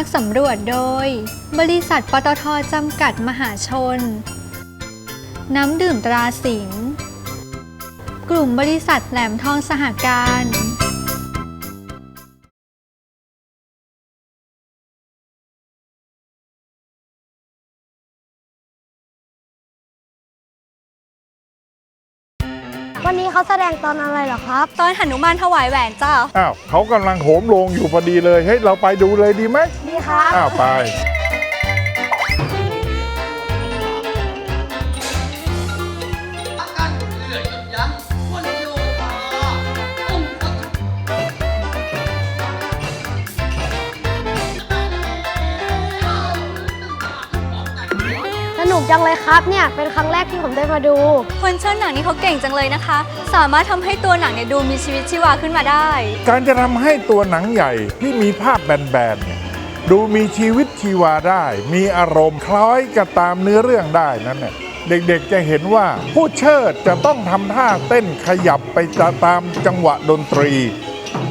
นักสำรวจโดย บริษัทปตทจำกัดมหาชน น้ำดื่มตราสิงห์กลุ่มบริษัทแหลมทองสหการ วันนี้เขาแสดงตอนอะไรเหรอครับ ตอนหนุมานถวายแหวนจ้าอ้าวเขากำลังโหมโรงอยู่พอดีเลยเฮ้ยเราไปดูเลยดีไหมดีครับอ้าวไป นุกจังเลยครับเนี่ยเป็นครั้งแรกที่ผมได้มาดู คนเชิญหนังนี่เขาเก่งจังเลยนะคะ สามารถทำให้ตัวหนังเนี่ยดูมีชีวิตชีวาขึ้นมาได้ การจะทำให้ตัวหนังใหญ่ที่มีภาพแบนๆเนี่ยดูมีชีวิตชีวาได้ มีอารมณ์คล้อยกับตามเนื้อเรื่องได้นั้นเนี่ยเด็กๆจะเห็นว่าผู้เชิดจะต้องทำท่าเต้นขยับไปตามจังหวะดนตรี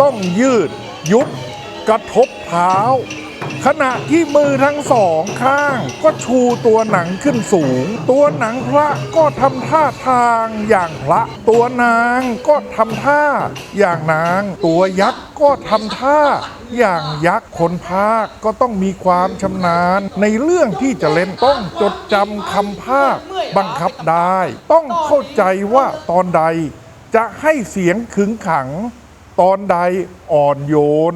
ต้องยืดยุบกระทบเท้า ขณะที่มือทั้งสองข้างก็ชูตัวหนังขึ้นสูง ตัวหนังพระก็ทำท่าทางอย่างพระ ตัวนางก็ทำท่าอย่างนาง ตัวยักษ์ก็ทำท่าอย่างยักษ์คนพาก็ต้องมีความชำนาญ ในเรื่องที่จะเล่นต้องจดจำคำภาคบังคับได้ ต้องเข้าใจว่าตอนใดจะให้เสียงขึงขัง ตอนใดอ่อนโยน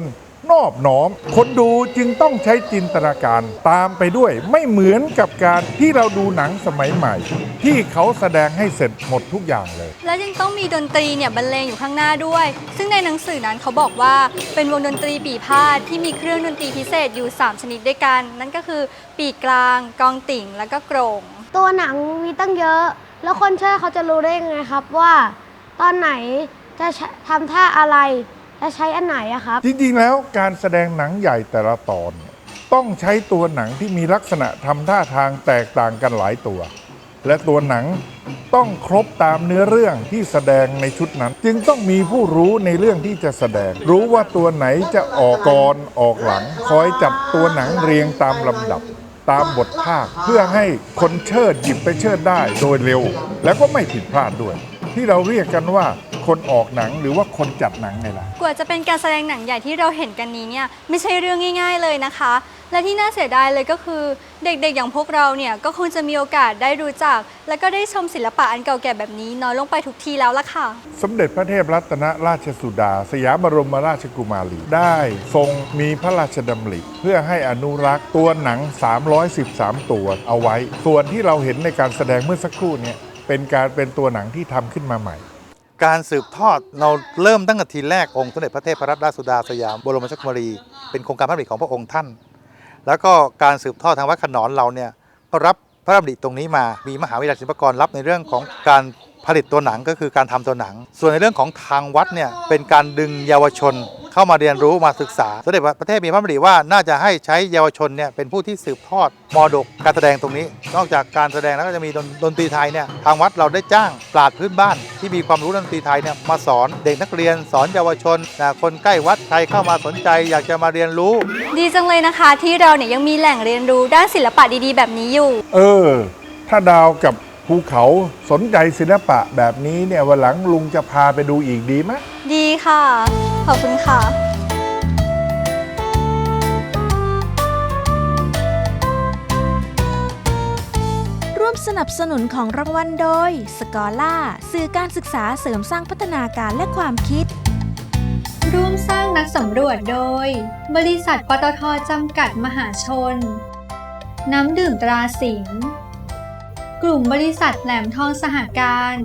นอบน้อม คนดูจึงต้องใช้จินตนาการตามไปด้วยไม่เหมือนกับการที่เราดูหนังสมัยใหม่ ที่เขาแสดงให้เสร็จหมดทุกอย่างเลย และยังต้องมีดนตรีเนี่ยบรรเลงอยู่ข้างหน้าด้วย ซึ่งในหนังสือนั้นเขาบอกว่าเป็นวงดนตรีปีพาดที่มีเครื่องดนตรีพิเศษอยู่ 3 ชนิดด้วยกัน นั่นก็คือปีกลาง กองติ่งแล้วก็กรงตัวหนังมีตั้งเยอะ แล้วคนเชิดเขาจะรู้ได้ยังไงครับว่า ตอนไหนจะใช้ทำท่าอะไร จะใช้อันไหนอะครับ จริงๆ แล้วการแสดงหนังใหญ่แต่ละตอนเนี่ยต้องใช้ตัวหนังที่มีลักษณะทำท่าทางแตกต่างกันหลายตัว และตัวหนังต้องครบตามเนื้อเรื่องที่แสดงในชุดนั้น จึงต้องมีผู้รู้ในเรื่องที่จะแสดง รู้ว่าตัวไหนจะออกก่อนออกหลัง คอยจับตัวหนังเรียงตามลำดับ ตามบทภาคเพื่อให้คนเชิดหยิบไปเชิดได้โดยเร็ว แล้วก็ไม่ผิดพลาดด้วย ที่เราเรียกกันว่าคนออกหนังหรือว่าคนจัดหนังไงล่ะ กว่าจะเป็นการแสดงหนังใหญ่ที่เราเห็นกันนี้เนี่ยไม่ใช่เรื่องง่าย ๆเลยนะคะ และที่น่าเสียดายเลยก็คือเด็กๆอย่างพวกเราเนี่ยก็คงจะมีโอกาสได้รู้จัก และก็ได้ชมศิลปะอันเก่าแก่แบบนี้น้อยลงไปทุกทีแล้วล่ะค่ะ สมเด็จพระเทพรัตนราชสุดา สยามบรมราชกุมารีได้ทรงมีพระราชดำริเพื่อให้อนุรักษ์ตัวหนัง 313 ตัวเอาไว้ ส่วนที่เราเห็นในการแสดงเมื่อสักครู่เนี่ย เป็นการเป็นตัวหนังที่ทำขึ้นมาใหม่ การสืบทอดเราเริ่มตั้งแต่ทีแรกองค์สมเด็จพระเทพรัตนราชสุดาสยามบรมราชกุมารี เป็นโครงการพระดำริของพระองค์ท่าน แล้วก็การสืบทอดทางวัดขนอนเราเนี่ยก็รับพระดำริตรงนี้มา มีมหาวิทยาลัยศิลปากรรับในเรื่องของการผลิตตัวหนังก็คือการทำตัวหนัง ส่วนในเรื่องของทางวัดเนี่ยเป็นการดึงเยาวชน เข้ามาเรียนรู้มาศึกษาสมเด็จพระเทพมีพระดำริว่าน่าจะให้ใช้เยาวชนเนี่ยเป็นผู้ที่สืบทอดมรดกการแสดงตรงนี้ นอกจากการแสดงแล้วก็จะมีดนดนตรีไทยเนี่ยทางวัดเราได้จ้างปราดพื้นบ้าน ที่มีความรู้ดนตรีไทยเนี่ยมาสอนเด็กนักเรียนสอนเยาวชนนะคนใกล้วัดใครเข้ามาสนใจ อยากจะมาเรียนรู้ ดีจังเลยนะคะ ที่เราเนี่ยยังมีแหล่งเรียนรู้ด้านศิลปะดีๆ แบบนี้อยู่ เออ ถ้าดาวกับ ภูเขาสนใจศิลปะแบบนี้เนี่ยวันหลังลุงจะพาไปดูอีกดีไหมดีค่ะ ขอบคุณค่ะ ร่วมสนับสนุนของรางวัลโดย สกอล่าสื่อการศึกษาเสริมสร้างพัฒนาการและความคิด ร่วมสร้างนักสำรวจโดย บริษัทปตทจำกัดมหาชน น้ำดื่มตราสิงห์ กลุ่มบริษัทแหลมทองสหการ